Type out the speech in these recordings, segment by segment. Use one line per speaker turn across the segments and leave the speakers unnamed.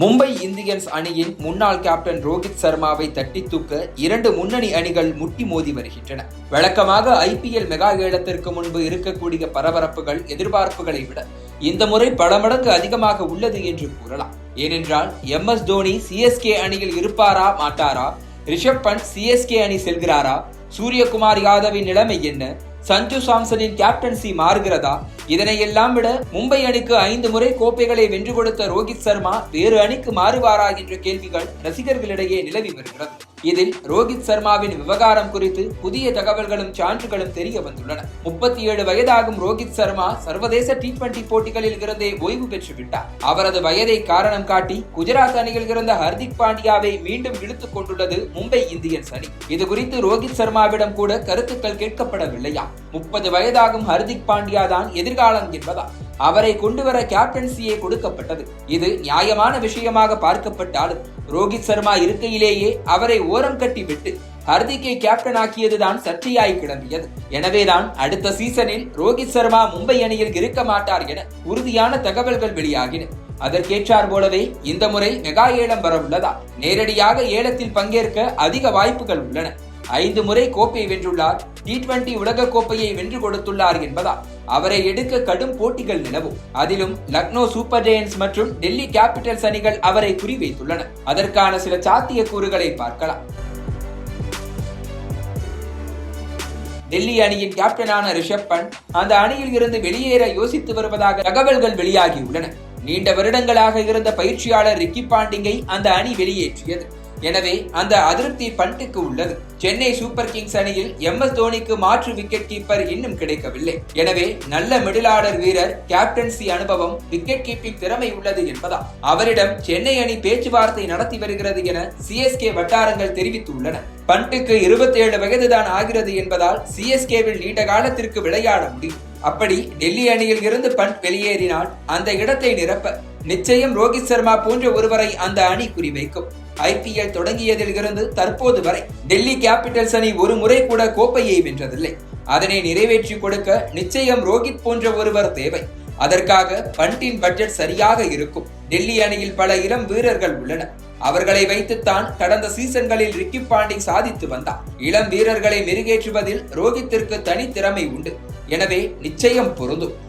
Mumbai Indians அணியின் முன்னாள் captain Rohit சர்மாவை தட்டி தூக்க இரண்டு முன்னணி அணிகள் முட்டி மோதி வருகின்றன. வழக்கமாக ஐபிஎல் மெகா ஏலத்திற்கு முன்பு இருக்கக்கூடிய பரபரப்புகள் எதிர்பார்ப்புகளை விட இந்த முறை பல மடங்கு அதிகமாக உள்ளது என்று கூறலாம். ஏனென்றால் எம் எஸ் தோனி சிஎஸ்கே அணியில் இருப்பாரா மாட்டாரா? ரிஷப் பண்ட் சிஎஸ்கே அணி செல்கிறாரா? சூரியகுமார் யாதவின் நிலைமை என்ன? சஞ்சு சாம்சனின் கேப்டன்சி மாறுகிறதா? இதனையெல்லாம் விட மும்பை அணிக்கு ஐந்து முறை கோப்பைகளை வென்று கொடுத்த ரோஹித் சர்மா வேறு அணிக்கு மாறுவாரா என்ற கேள்விகள் ரசிகர்களிடையே நிலவி வருகிறது. இதில் ரோஹித் சர்மாவின் விவகாரம் குறித்து புதிய தகவல்களும் சான்றுகளும் தெரிய வந்துள்ளன. முப்பத்தி ஏழு வயதாகும் ரோஹித் சர்மா சர்வதேச டி டுவெண்டி போட்டிகளில் இருந்தே ஓய்வு பெற்று விட்டார். அவரது வயதை காரணம் காட்டி குஜராத் அணியில் இருந்த ஹர்திக் பாண்டியாவை மீண்டும் இழுத்துக் கொண்டுள்ளது மும்பை இந்தியன்ஸ் அணி. இது குறித்து ரோஹித் சர்மாவிடம் கூட கருத்துக்கள் கேட்கப்படவில்லையா முப்பது வயதாகும் ஹர்திக் பாண்டியா தான் எதிர்காலம் என்பதா அவரை கொண்டுவர கேப்டன்சியே கொடுக்கப்பட்டது. இது நியாயமான விஷயமாக பார்க்கப்பட்டாலும் ரோஹித் சர்மா இருக்கையிலேயே அவரை ஓரம் கட்டி விட்டு ஹர்திக்கை கேப்டன் ஆக்கியதுதான் சர்ச்சையாய் கிளம்பியது. எனவேதான் அடுத்த சீசனில் ரோஹித் சர்மா மும்பை அணியில் இருக்க மாட்டார் என உறுதியான தகவல்கள் வெளியாகின. அதற்கேற்றார் போலவே இந்த முறை மெகா ஏலம் வரவுள்ளதா? நேரடியாக ஏலத்தில் பங்கேற்க அதிக வாய்ப்புகள் உள்ளன. ஐந்து முறை கோப்பை வென்றுள்ளார். டி டுவெண்டி உலக கோப்பையை வென்று கொடுத்துள்ளார் என்பதால் அவரை எடுக்க கடும் போட்டிகள் நிலவும். அதிலும் லக்னோ சூப்பர் ஜெயன்ஸ் மற்றும் டெல்லி கேபிட்டல்ஸ் அணிகள் அவரை குறிவைத்துள்ளன. அதற்கான சில சாத்திய கூறுகளை பார்க்கலாம். டெல்லி அணியின் கேப்டனான ரிஷப் பண்ட் அந்த அணியில் இருந்து வெளியேற யோசித்து வருவதாக தகவல்கள் வெளியாகியுள்ளன. நீண்ட வருடங்களாக இருந்த பயிற்சியாளர் ரிக்கி பாண்டிங்கை அந்த அணி வெளியேற்றியது. எனவே அந்த அதிருப்தி பண்ட்டுக்கு உள்ளது. சென்னை சூப்பர் கிங்ஸ் அணியில் எம் எஸ் தோனிக்கு மாற்று விக்கெட் கீப்பர் இன்னும் கிடைக்கவில்லை. எனவே நல்ல மிடில் ஆர்டர் வீரர் கேப்டன்சி அனுபவம் விக்கெட் கீப்பிங் திறமை உள்ளது என்பதால் அவரிடம் சென்னை அணி பேச்சுவார்த்தை நடத்தி வருகிறது என சிஎஸ்கே வட்டாரங்கள் தெரிவித்துள்ளன. பண்ட்டுக்கு இருபத்தி ஏழு வயதுதான் ஆகிறது என்பதால் சிஎஸ்கேவில் நீண்ட காலத்திற்கு விளையாட முடியும். அப்படி டெல்லி அணியில் இருந்து பண்ட் வெளியேறினால் அந்த இடத்தை நிரப்ப நிச்சயம் ரோஹித் சர்மா போன்ற ஒருவரை அந்த அணி குறிவைக்கும். ஐபிஎல் தொடங்கியதில் இருந்து தற்போது வரை டெல்லி கேபிட்டல்ஸ் அணி ஒரு முறை கூட கோப்பையை வென்றதில்லை. அதனை நிறைவேற்றி கொடுக்க நிச்சயம் ரோஹித் போன்ற ஒருவர் தேவை. அதற்காக பண்டின் பட்ஜெட் சரியாக இருக்கும். டெல்லி அணியில் பல இளம் வீரர்கள் உள்ளனர் அவர்களை வைத்துத்தான் கடந்த சீசன்களில் ரிக்கி பாண்டிங் சாதித்து வந்தார். இளம் வீரர்களை மெருகேற்றுவதில் ரோஹித்திற்கு தனித்திறமை உண்டு. எனவே நிச்சயம் பொருந்தும்.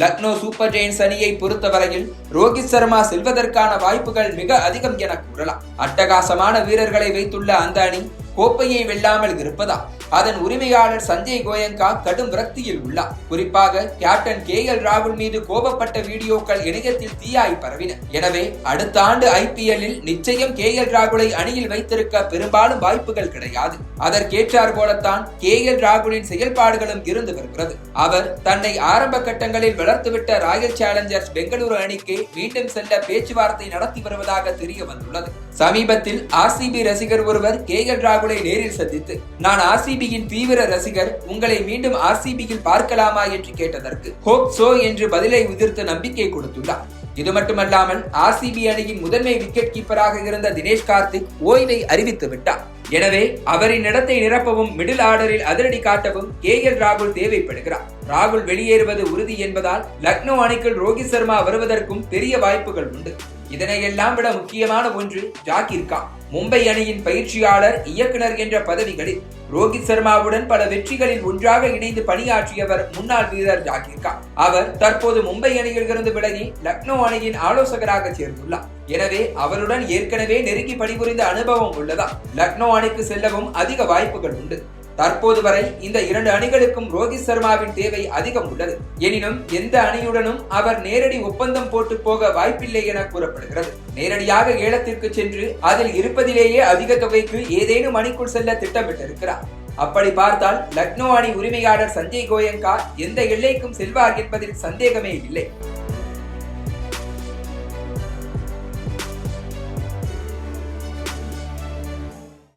லக்னோ சூப்பர் ஜெயின்ஸ் அணியை பொறுத்தவரையில் ரோஹித் சர்மா செல்வதற்கான வாய்ப்புகள் மிக அதிகம் என கூறலாம். அட்டகாசமான வீரர்களை வைத்துள்ள அந்த அணி கோப்பையை வெல்லாமல் இருப்பதா? அதன் உரிமையாளர் சஞ்சய் கோயங்கா கடும் விரக்தியில் உள்ளார். குறிப்பாக கேப்டன் கே எல் ராகுல் மீது கோபப்பட்ட வீடியோக்கள் இணையத்தில் தீயாய் பரவின. எனவே அடுத்த ஆண்டு ஐபிஎல்லில் நிச்சயம் கே எல் ராகுலை அணியில் வைத்திருக்க பெரும்பாலும் வாய்ப்புகள் கிடையாது. அதற்கேற்றார் போலத்தான் கே எல் ராகுலின் செயல்பாடுகளும் இருந்து வருகிறது. அவர் தன்னை ஆரம்ப கட்டங்களில் வளர்த்துவிட்ட ராயல் சேலஞ்சர்ஸ் பெங்களூரு அணிக்கு மீண்டும் செல்ல பேச்சுவார்த்தை நடத்தி வருவதாக தெரிய வந்துள்ளது சமீபத்தில் ஆர்சிபி ரசிகர் ஒருவர் கே எல் ராகுல் நேரில் சந்தித்து நான் ஆர்சிபியின் தீவிர ரசிகர் உங்களை மீண்டும் ஆர்சிபியில் பார்க்கலாமா என்று கேட்டதற்கு ஹோப் சோ என்று பதிலை உதிர்த்து நம்பிக்கை கொடுத்துள்ளார். இது மட்டுமல்லாமல் ஆர்சிபி அணியின் முதன்மை விக்கெட் கீப்பராக இருந்த தினேஷ் கார்த்திக் ஓய்வை அறிவித்து விட்டார். எனவே அவரின் இடத்தை நிரப்பவும் மிடில் ஆர்டரில் அதிரடி காட்டவும் கே எல் ராகுல் தேவைப்படுகிறார். ராகுல் வெளியேறுவது உறுதி என்பதால் லக்னோ அணிக்குள் ரோஹித் சர்மா வருவதற்கும் பெரிய வாய்ப்புகள் உண்டு. இதனையெல்லாம் விட முக்கியமான ஒன்று ஜாகிர் கான். மும்பை அணியின் பயிற்சியாளர் இயக்குனர் என்ற பதவிகளில் ரோஹித் சர்மாவுடன் பல வெற்றிகளில் ஒன்றாக இணைந்து பணியாற்றியவர் முன்னாள் வீரர் ஜாகிர் கான். அவர் தற்போது மும்பை அணியில் இருந்து விலகி லக்னோ அணியின் ஆலோசகராக சேர்ந்துள்ளார். எனவே அவருடன் ஏற்கனவே நெருங்கி பணிபுரிந்த அனுபவம் உள்ளதா? லக்னோ அணிக்கு செல்லவும் அதிக வாய்ப்புகள் உண்டு. தற்போது வரை இந்த இரண்டு அணிகளுக்கும் ரோஹித் சர்மாவின் தேவை அதிகம் உள்ளது. எனினும் எந்த அணியுடனும் அவர் நேரடி ஒப்பந்தம் போட்டு போக வாய்ப்பில்லை என கூறப்படுகிறது. நேரடியாக ஏலத்திற்கு சென்று அதில் இருப்பதிலேயே அதிக தொகைக்கு ஏதேனும் அணிக்குள் செல்ல திட்டமிட்டிருக்கிறார். அப்படி பார்த்தால் லக்னோ அணி உரிமையாளர் சஞ்சய் கோயங்கா எந்த எல்லைக்கும் செல்வார் என்பதில் சந்தேகமே இல்லை.